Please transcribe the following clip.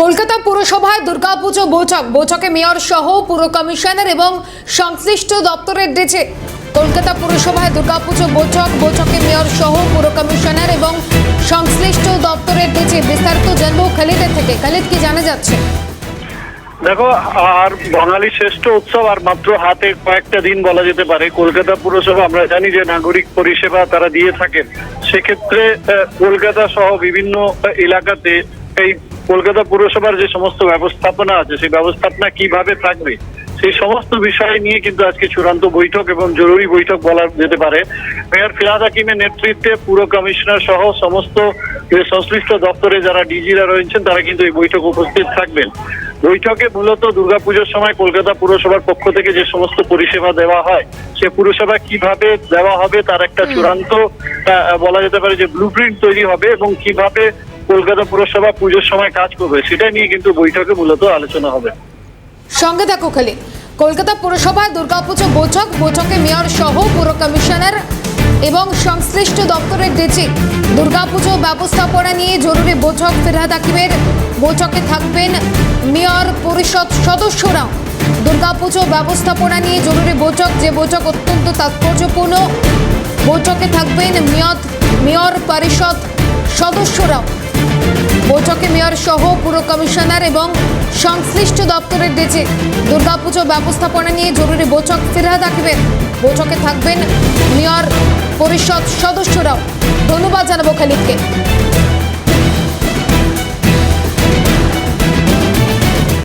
কলকাতা পুরসভায় দুর্গাপুজো বৈঠক। বৈঠকে মেয়র সহ পুর কমিশনার এবং সংশ্লিষ্ট দপ্তরের ডিজে। কলকাতা পুরসভায় দুর্গাপুজো বৈঠক। বৈঠকে মেয়র সহ পুর কমিশনার এবং সংশ্লিষ্ট দপ্তরের ডিজে। বিস্তারিত জানব খালিদের থেকে। খালিদ, কি জানা যাচ্ছে? দেখো, আর বাঙালি শ্রেষ্ঠ উৎসব আর মাত্র হাতে কয়েকটা দিন বলা যেতে পারে। কলকাতা পুরসভা, আমরা জানি যে নাগরিক পরিষেবা তারা দিয়ে থাকেন। সেক্ষেত্রে কলকাতা সহ বিভিন্ন এলাকাতে এই কলকাতা পুরসভার যে সমস্ত ব্যবস্থাপনা আছে সেই ব্যবস্থাপনা কীভাবে থাকবে সেই সমস্ত বিষয় নিয়ে কিন্তু আজকে চূড়ান্ত বৈঠক এবং জরুরি বৈঠক বলা যেতে পারে। মেয়র ফিরাদ হাকিমের নেতৃত্বে পুর কমিশনার সহ সমস্ত সংশ্লিষ্ট দপ্তরে যারা ডিজিরা রয়েছেন তারা কিন্তু এই বৈঠক উপস্থিত থাকবেন। বৈঠকে মূলত দুর্গাপুজোর সময় কলকাতা পুরসভার পক্ষ থেকে যে সমস্ত পরিষেবা দেওয়া হয় সে পুরসভা কীভাবে দেওয়া হবে তার একটা চূড়ান্ত বলা যেতে পারে যে ব্লু তৈরি হবে এবং কীভাবে কলকাতা পুরসভা পুজোর সময় কাজ করবে, সেটা নিয়ে কিন্তু বৈঠকে মূলত আলোচনা হবে। সঙ্গে থাকো খালিদ কলকাতা পুরসভায় দুর্গাপুজো বৈঠক, বৈঠকে মেয়র সহ পুর কমিশনার এবং সংশ্লিষ্ট দপ্তরের ডিজি দুর্গাপুজো ব্যবস্থাপনা নিয়ে জরুরি বৈঠক ফিরহাদ হাকিমের বৈঠকে থাকবেন মেয়র পরিষদ সদস্যরা দুর্গাপুজো ব্যবস্থাপনা নিয়ে জরুরি বৈঠক, যে বৈঠক অত্যন্ত তাৎপর্যপূর্ণ, বৈঠকে থাকবেন মেয়র মেয়র পরিষদ সদস্যরাও। বৈঠকে মেয়র সহ পুর কমিশনার এবং সংশ্লিষ্ট দপ্তরের ডেচে দুর্গাপুজো ব্যবস্থাপনা নিয়ে জরুরি বৈঠক ফিরা থাকবেন বৈঠকে থাকবেন মেয়র পরিষদ সদস্যরাও। ধন্যবাদ জানাব খালিদকে।